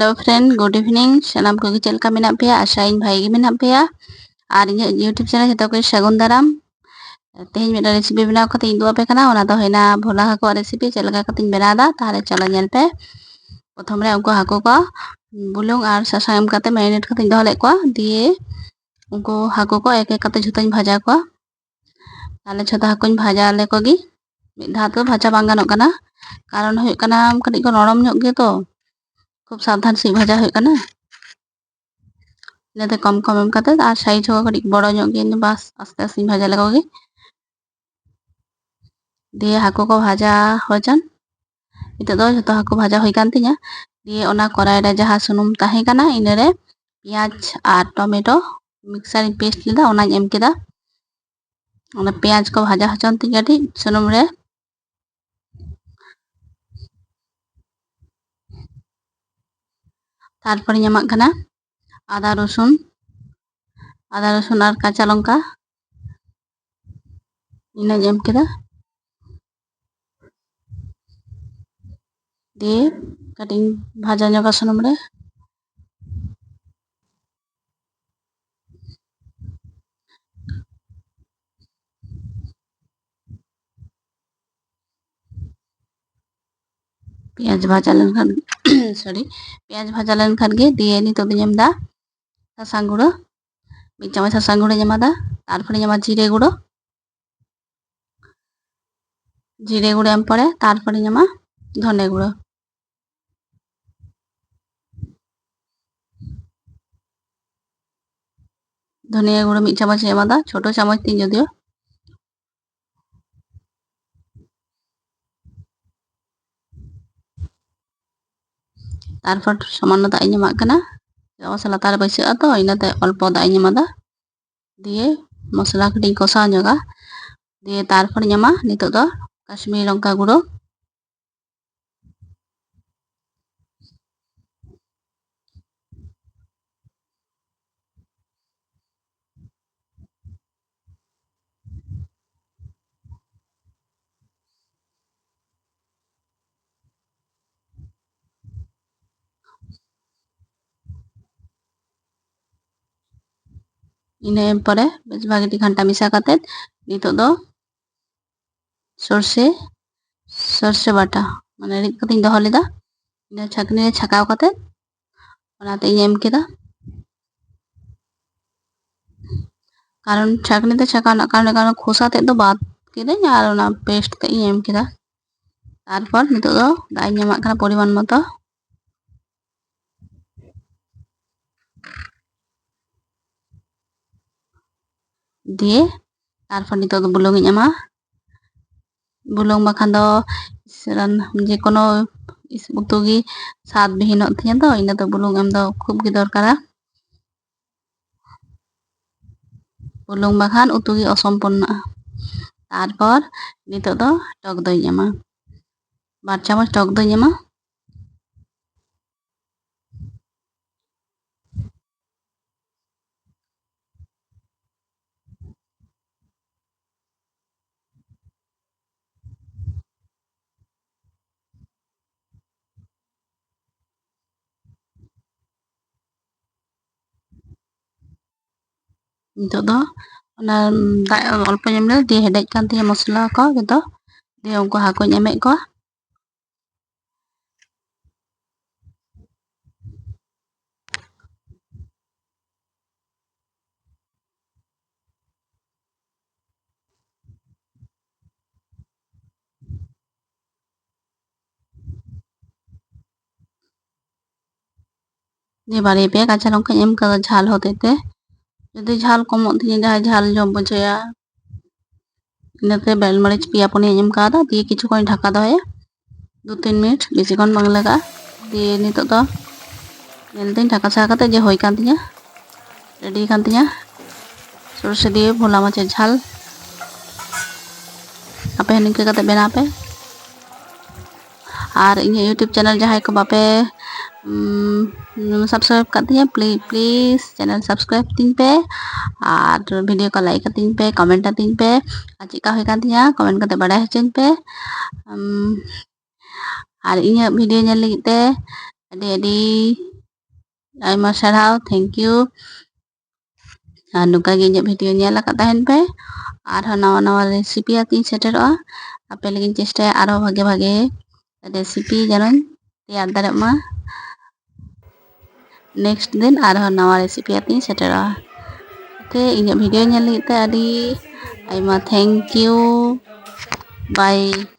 Hello friend good ᱤᱵᱷᱤᱱᱤᱝ ᱥᱟᱱᱟᱢ ᱠᱚᱜᱮ ᱪᱮᱫ ᱞᱮᱠᱟ ᱢᱮᱱᱟᱜ ᱯᱮᱭᱟ ᱟᱥᱟᱭᱟᱹᱧ ᱵᱷᱟᱜᱮ ᱜᱮ ᱢᱮᱱᱟᱜ ᱯᱮᱭᱟ ᱟᱨ ᱤᱧᱟᱹᱜ ᱤᱭᱩᱴᱤᱭᱩᱵ ᱪᱮᱱᱮᱞ ᱡᱚᱛᱚ ᱠᱚ ᱥᱟᱹᱜᱩᱱ ᱫᱟᱨᱟᱢ ᱛᱮᱦᱮᱧ ᱢᱤᱫᱴᱟᱝ ᱨᱮᱥᱤᱯᱤ ᱵᱮᱱᱟᱣ ᱠᱟᱛᱮ ᱤᱧ ᱩᱫᱩᱜ ᱟᱯᱮ ᱠᱟᱱᱟ ᱚᱱᱟ ᱫᱚ ᱦᱩᱭᱱᱟ ᱵᱷᱳᱞᱟ ᱦᱟᱹᱠᱩᱣᱟᱜ ᱨᱮᱥᱤᱯᱤ ᱪᱮᱫ ᱞᱮᱠᱟ ᱠᱟᱛᱮᱧ ᱵᱮᱱᱟᱣᱫᱟ ᱛᱟᱦᱞᱮ ᱪᱚᱞᱚ ᱧᱮᱞ ᱯᱮ ᱯᱨᱚᱛᱷᱚᱢ ᱨᱮ ᱩᱱᱠᱩ ᱦᱟᱹᱠᱩ ᱠᱚ ᱵᱩᱞᱩᱝ ᱟᱨ ᱥᱟᱥᱟᱝ ᱮᱢ ᱠᱟᱛᱮ ᱢᱮᱨᱤᱱᱮᱴ ᱠᱟᱛᱮᱧ ᱫᱚᱦᱚ ᱞᱮᱫ ᱠᱚᱣᱟ ᱫᱤᱭᱮ ᱩᱱᱠᱩ ᱦᱟᱹᱠᱩ ᱠᱚ ᱮᱠ ᱮᱠ ᱠᱟᱛᱮ ᱡᱷᱚᱛᱚᱧ ᱵᱷᱟᱡᱟ ᱠᱚᱣᱟ ᱛᱟᱦᱞᱮ ᱡᱷᱚᱛᱚ ᱦᱟᱹᱠᱩᱧ ᱵᱷᱟᱡᱟ ᱞᱮᱠᱚ ᱜᱮ ᱢᱤᱫ ᱫᱷᱟᱣ ᱛᱮᱫᱚ ᱵᱷᱟᱡᱟ ᱵᱟᱝ ᱜᱟᱱᱚᱜ ᱠᱟᱱᱟ ᱠᱟᱨᱚᱱ ᱦᱩᱭᱩᱜ ᱠᱟᱱᱟ ᱠᱟᱹᱴᱤᱡ ᱠᱚ ᱱᱚᱨᱚᱢ ᱧᱚᱜ ᱜᱮᱛᱚ খুব সাবধান সিম ভাজা ᱦᱩᱭᱩᱜ ᱠᱟᱱᱟ ᱤᱱᱟᱹᱛᱮ ᱠᱚᱢ ᱠᱚᱢ ᱮᱢ ᱠᱟᱛᱮ ᱟᱨ ᱥᱟᱭᱤᱡ ᱦᱚᱸ ᱠᱟᱹᱴᱤᱡ ᱵᱚᱲᱚ ᱧᱚᱜ ᱜᱮ ᱵᱟᱥ আস্তে সিম ভাজা লাগাও ᱜᱮ দিয়ে হাকু কো ভাজা হয়ে যান। এটা দো যত হাকু ভাজা হয়ে কান তিনা দিয়ে ওনা কড়াই রে যাহা সুনুম তাহে কানা ইনরে পেঁয়াজ আর টমেটো মিক্সার পেস্ট লিদা ওনা এম কেদা ওনা পেঁয়াজ কো ভাজা হচন তিনা টি সুনুম রে। তারপরে ñamak kana আদা রসুন আদা রসুন আর কাঁচা লঙ্কা। ইনাñ এম কেদা দিয়ে কাটিং ভাজা sunum re পেঁয়াজ ভাজা লেনখান সরি, পেঁয়াজ ভাজা লেনখান দিয়ে নিতো দিলাম দা সাসাং গুঁড়ো মিট চামচ সাসাং গুঁড়ো ñama তারপরে ñama জিরে গুঁড়ো জিরে গুঁড়ো এম পরে, তারপরে ñama ধনে গুঁড়ো। ধনিয়া গুঁড়ো মিট চামচ ñama দা ছোট চামচ তিন যদিও তারপর সামান্য দাগ এমাক কানা মশলা তার বসে তো ইনাতে অল্প দাগ এমাদা দিয়ে মশলা কাটিং কষা ñoga দিয়ে তারপর ñama নিতো কাশ্মীর লঙ্কা গুঁড়ো। ᱤᱱᱟᱹ ᱯᱚᱨᱮ ᱵᱮᱥ ᱵᱷᱟᱜᱮ ᱴᱷᱤᱠ ᱜᱷᱟᱱᱴᱟ ᱢᱮᱥᱟ ᱠᱟᱛᱮᱫ ᱱᱤᱛᱚᱜ ᱫᱚ ᱥᱚᱨᱥᱮ ᱥᱚᱨᱥᱮ ᱵᱟᱴᱟ ᱢᱟᱱᱮ ᱨᱤᱫ ᱠᱟᱛᱮᱧ ᱫᱚᱦᱚ ᱞᱮᱫᱟ ᱤᱱᱟᱹ ᱪᱷᱟᱠᱱᱤ ᱨᱮ ᱪᱷᱟᱠᱟᱣ ᱠᱟᱛᱮᱫ ᱚᱱᱟᱛᱮᱧ ᱮᱢ ᱠᱮᱫᱟ কারণ ছাঁকনি তে ছাঁকা না কারণে কারণ খোসা তে তো বাদ কিদাই আর ওনা পেস্ট তে এম কিদা তারপর নিতো দো দাই ᱧᱟᱢᱟᱜ ᱠᱟᱱᱟ ᱯᱚᱨᱤᱢᱟᱱ ᱢᱚᱛᱚ dia tar fani to bulung nya ma. Bulung ma kan do isran je kono is muto gi sat bihin ot thya do ina to bulung am do khub gi bulung ya, ma kan utu gi asampurna tar por ni to do tok do nya ma marcha ma nya ma. ᱱᱤᱛᱚᱜ ᱫᱚ ᱚᱱᱟ ᱫᱟᱜ ᱚᱞᱯᱚ ᱧᱟᱢ ᱞᱮᱫᱟ ᱫᱤᱭᱮ ᱦᱮᱰᱮᱡ ᱠᱟᱱ ᱛᱤᱧᱟᱹ ᱢᱚᱥᱞᱟ ᱠᱚ ᱡᱚᱛᱚ ᱫᱤᱭᱮ ᱩᱱᱠᱩ ᱦᱟᱹᱠᱩᱧ ᱮᱢᱮᱫ ᱠᱚᱣᱟ ᱫᱤᱭᱮ ᱵᱟᱨᱭᱟ ᱯᱮᱭᱟ ᱠᱟᱸᱪᱟ ᱞᱚᱝᱠᱟᱧ ᱮᱢ ᱠᱟᱫᱟ ᱡᱷᱟᱞ ᱦᱚᱛᱮᱡ ᱛᱮ jadi jahal komot thi jadi jahal jom bujo ya ini teh bel marich pi apun ini emka ada di kicu koin dhaka doh ya dua tiga menit bisa kau mangla ga di ini tuh toh ini teh dhaka sih agak jehoi kantinya ready kantinya suruh sedih bola macet jahal apa yang ini kita teh benar apa ar ini youtube channel jahai ke bape. Subscribe ᱠᱟᱜ ᱛᱤᱧᱟᱹ please channel subscribe ᱛᱤᱧ ᱯᱮ ᱟᱨ video ᱠᱚ like ᱟᱹᱛᱤᱧ ᱯᱮ comment ᱟᱹᱛᱤᱧ ᱯᱮ ᱟᱨ ᱪᱮᱫᱠᱟ ᱦᱩᱭ ᱠᱟᱱ ᱛᱤᱧᱟᱹ ᱠᱚᱢᱮᱱᱴ ᱠᱟᱛᱮ ᱵᱟᱲᱟᱭ ᱦᱚᱪᱚᱧ ᱯᱮ ᱟᱨ ᱤᱧᱟᱹᱜ ᱵᱷᱤᱰᱤᱭᱳ ᱧᱮᱞ ᱞᱟᱹᱜᱤᱫ ᱛᱮ ᱟᱹᱰᱤ ᱟᱹᱰᱤ ᱟᱭᱢᱟ ᱥᱟᱨᱦᱟᱣ ᱛᱷᱮᱝᱠ ᱤᱭᱩ ᱟᱨ ᱱᱚᱝᱠᱟ ᱜᱮ ᱤᱧᱟᱹᱜ ᱵᱷᱤᱰᱤᱭᱳ ᱧᱮᱞ ᱟᱠᱟᱫ ᱛᱟᱦᱮᱱ ᱯᱮ ᱟᱨᱦᱚᱸ ᱱᱟᱣᱟ ᱱᱟᱣᱟ ᱨᱮᱥᱤᱯᱤ ᱟᱛᱤᱧ ᱥᱮᱴᱮᱨᱚᱜᱼᱟ ᱟᱯᱮ ᱞᱟᱹᱜᱤᱫ ᱪᱮᱥᱴᱟᱭᱟ ᱟᱨᱦᱚᱸ ᱵᱷᱟᱜᱮ ᱵᱷᱟᱜᱮ ᱨᱮᱥᱤᱯᱤ ᱡᱮᱱᱚᱧ ᱛᱮᱭᱟᱨ ᱫᱟᱲᱮᱭᱟᱜ ᱢᱟ next then ada nawa recipe atin cetera oke okay, ini videonya li tadi Aima thank you bye